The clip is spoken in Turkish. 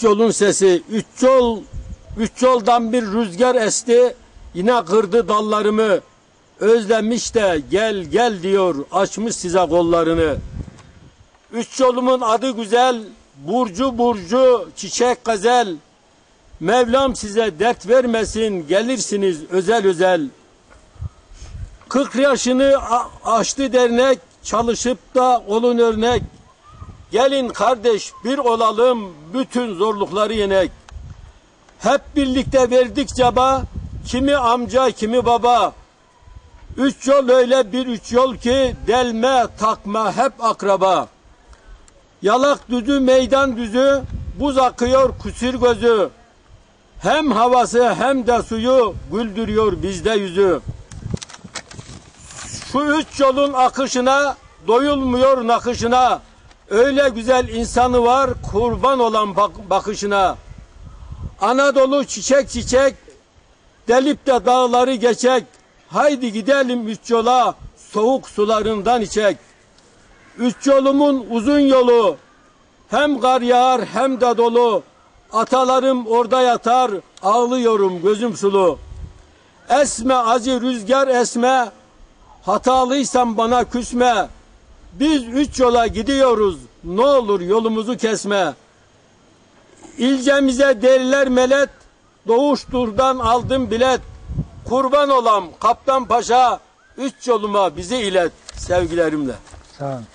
Üç yolun sesi, üç yol, üç yoldan bir rüzgar esti, yine kırdı dallarımı. Özlemiş de gel gel diyor, açmış size kollarını. Üç yolumun adı güzel, burcu burcu, çiçek gazel. Mevlam size dert vermesin, gelirsiniz özel özel. 40 yaşını aştı dernek, çalışıp da olun örnek. Gelin kardeş bir olalım, bütün zorlukları yenek. Hep birlikte verdik caba, kimi amca kimi baba. Üç yol öyle bir üç yol ki delme takma hep akraba. Yalak düzü meydan düzü, buz akıyor kusur gözü. Hem havası hem de suyu güldürüyor bizde yüzü. Şu üç yolun akışına doyulmuyor nakışına. Öyle güzel insanı var kurban olan bak- bakışına. Anadolu çiçek çiçek delip de dağları geçek. Haydi gidelim üç yola soğuk sularından içek. Üç yolumun uzun yolu hem kar yağar hem de dolu. Atalarım orada yatar ağlıyorum gözüm sulu. Esme acı rüzgar esme Hatalıysan bana küsme. Biz üç yola gidiyoruz. Ne olur yolumuzu kesme. İlcemize derler melet. Doğuş turdan aldım bilet. Kurban olam Kaptan Paşa. Üç yoluma bizi ilet sevgilerimle. Sağ olun.